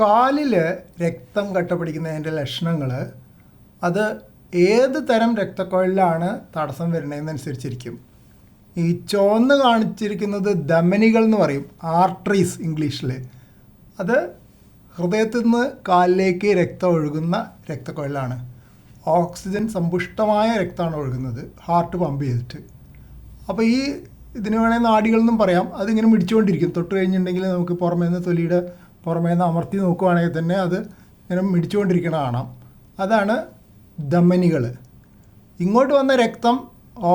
കാലിൽ രക്തം കട്ട പിടിക്കുന്നതിന്റെ ലക്ഷണങ്ങൾ അത് ഏത് തരം രക്തക്കൊഴലിലാണ് തടസ്സം വരുന്നതെന്നനുസരിച്ചിരിക്കും. ഈ ചുവന്ന് കാണിച്ചിരിക്കുന്നത് ധമനികൾ എന്ന് പറയും ആർട്ടറീസ് ഇംഗ്ലീഷിൽ അത് ഹൃദയത്തിൽ നിന്ന് കാലിലേക്ക് രക്തം ഒഴുകുന്ന രക്തക്കൊഴലാണ്. ഓക്സിജൻ സമ്പുഷ്ടമായ രക്തമാണ് ഒഴുകുന്നത് ഹാർട്ട് പമ്പ് ചെയ്തിട്ട്. അപ്പോൾ ഈ ഇതിന് വേണേൽ നാടികളെന്നും പറയാം അതിങ്ങനെ മിടിച്ചുകൊണ്ടിരിക്കും. തൊട്ട് കഴിഞ്ഞിട്ടുണ്ടെങ്കിൽ നമുക്ക് പുറമേ നിന്ന് തൊലിയുടെ പുറമേ നിന്ന് അമർത്തി നോക്കുവാണെങ്കിൽ തന്നെ അത് ഇങ്ങനെ മിടിച്ചുകൊണ്ടിരിക്കണ കാണാം. അതാണ് ധമനികൾ ഇങ്ങോട്ട് വന്ന രക്തം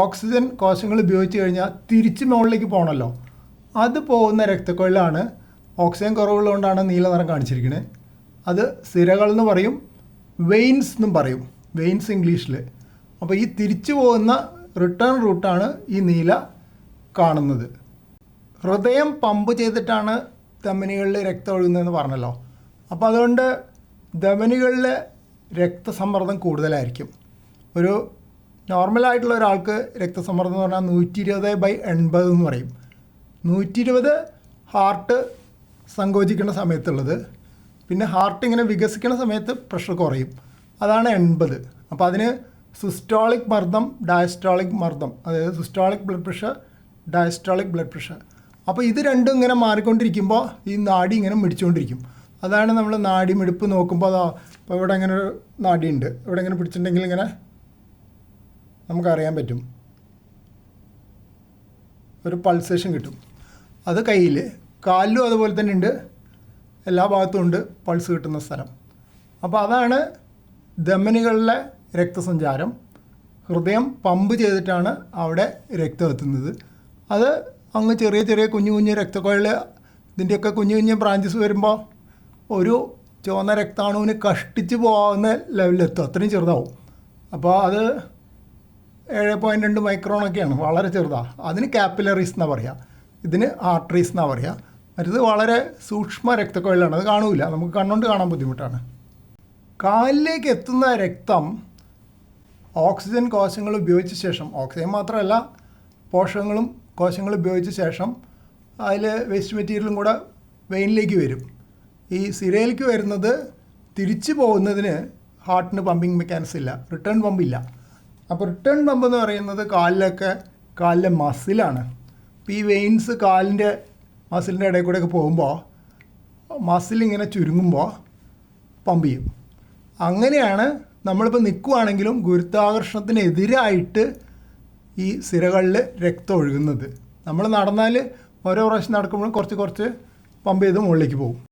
ഓക്സിജൻ കോശങ്ങൾ ഉപയോഗിച്ച് കഴിഞ്ഞാൽ തിരിച്ച് മുകളിലേക്ക് പോകണമല്ലോ അത് പോകുന്ന രക്തക്കൊഴലാണ് ഓക്സിജൻ കുറവുള്ളതുകൊണ്ടാണ് നീല നിറം കാണിച്ചിരിക്കുന്നത് അത് സിരകൾ എന്ന് പറയും വെയിൻസ് എന്നും പറയും. വെയിൻസ് ഇംഗ്ലീഷിൽ അപ്പോൾ ഈ തിരിച്ചു പോകുന്ന റിട്ടേൺ റൂട്ടാണ് ഈ നീല കാണുന്നത്. ഹൃദയം പമ്പ് ചെയ്തിട്ടാണ് ധമനികളിൽ രക്തം ഒഴുകുന്നതെന്ന് പറഞ്ഞല്ലോ. അപ്പോൾ അതുകൊണ്ട് ധമനികളിൽ രക്തസമ്മർദ്ദം കൂടുതലായിരിക്കും. ഒരു നോർമലായിട്ടുള്ള ഒരാൾക്ക് രക്തസമ്മർദ്ദം എന്ന് പറഞ്ഞാൽ നൂറ്റി ഇരുപത് ബൈ എൺപത് എന്ന് പറയും. നൂറ്റി ഇരുപത് ഹാർട്ട് സങ്കോചിക്കുന്ന സമയത്തുള്ളത്. പിന്നെ ഹാർട്ട് ഇങ്ങനെ വികസിക്കുന്ന സമയത്ത് പ്രഷർ കുറയും. അതാണ് എൺപത്. അപ്പോൾ അതിന് സിസ്റ്റോളിക് മർദ്ദം ഡയസ്റ്റോളിക് മർദ്ദം. അതായത് systolic blood pressure diastolic blood pressure. അപ്പോൾ ഇത് രണ്ടും ഇങ്ങനെ മാറിക്കൊണ്ടിരിക്കുമ്പോൾ ഈ നാടി ഇങ്ങനെ മിടിച്ചുകൊണ്ടിരിക്കും അതാണ് നമ്മൾ നാടി മിടിപ്പ് നോക്കുമ്പോൾ അതാ ഇപ്പോൾ ഇവിടെ ഇങ്ങനെ ഒരു നാടിയുണ്ട്. ഇവിടെ ഇങ്ങനെ പിടിച്ചിട്ടുണ്ടെങ്കിൽ ഇങ്ങനെ നമുക്കറിയാൻ പറ്റും. ഒരു പൾസേഷൻ കിട്ടും. അത് കയ്യിൽ കാലിലും അതുപോലെ തന്നെ ഉണ്ട്. എല്ലാ ഭാഗത്തും ഉണ്ട് പൾസ് കിട്ടുന്ന സ്ഥലം. അപ്പോൾ അതാണ് ധമനികളിലെ രക്തസഞ്ചാരം. ഹൃദയം പമ്പ് ചെയ്തിട്ടാണ് അവിടെ രക്തം എത്തുന്നത്. അത് അങ്ങ് ചെറിയ ചെറിയ കുഞ്ഞു കുഞ്ഞു രക്തക്കുഴൽ ഇതിന്റെയൊക്കെ കുഞ്ഞു കുഞ്ഞു ബ്രാഞ്ചസ് വരുമ്പോൾ ഒരു ചുവന്ന രക്താണുവിന് കഷ്ടിച്ച് പോകാവുന്ന ലെവലിലെത്തും അത്രയും ചെറുതാവും. അപ്പോൾ അത് ഏഴ് പോയിന്റ് രണ്ട് മൈക്രോണൊക്കെയാണ് വളരെ ചെറുതാണ് അതിന് കാപ്പിലറീസ് എന്നാണ് പറയുക ഇതിന് ആർട്ടറീസ് എന്നാണ് പറയുക മറ്റത് വളരെ സൂക്ഷ്മ രക്തക്കുഴലാണ്. അത് കാണൂല. നമുക്ക് കണ്ണുകൊണ്ട് കാണാൻ ബുദ്ധിമുട്ടാണ്. കാലിലേക്ക് എത്തുന്ന രക്തം ഓക്സിജൻ കോശങ്ങൾ ഉപയോഗിച്ച ശേഷം ഓക്സിജൻ മാത്രമല്ല പോഷകങ്ങളും കോശങ്ങളും ഉപയോഗിച്ച ശേഷം അതിൽ വേസ്റ്റ് മെറ്റീരിയലും കൂടെ വെയിനിലേക്ക് വരും. ഈ സിരയിലേക്ക് വരുന്നത് തിരിച്ചു പോകുന്നതിന് ഹാർട്ടിന് പമ്പിങ് മെക്കാനിസം ഇല്ല. റിട്ടേൺ പമ്പ് ഇല്ല. അപ്പോൾ റിട്ടേൺ പമ്പ് എന്ന് പറയുന്നത് കാലിലൊക്കെ കാലിലെ മസിലാണ് അപ്പോൾ ഈ വെയിൻസ് കാലിന്റെ മസിലിന്റെ ഇടയിൽ കൂടെയൊക്കെ പോകുമ്പോൾ മസിൽ ഇങ്ങനെ ചുരുങ്ങുമ്പോൾ പമ്പ് ചെയ്യും. അങ്ങനെയാണ് നമ്മളിപ്പോൾ നിൽക്കുവാണെങ്കിലും ഗുരുത്വാകർഷണത്തിനെതിരായിട്ട് ഈ സിരകളിൽ രക്തം ഒഴുകുന്നത്. നമ്മൾ നടന്നാൽ ഓരോ പ്രാവശ്യം നടക്കുമ്പോഴും കുറച്ച് കുറച്ച് പമ്പ് ചെയ്ത് മുകളിലേക്ക് പോകും.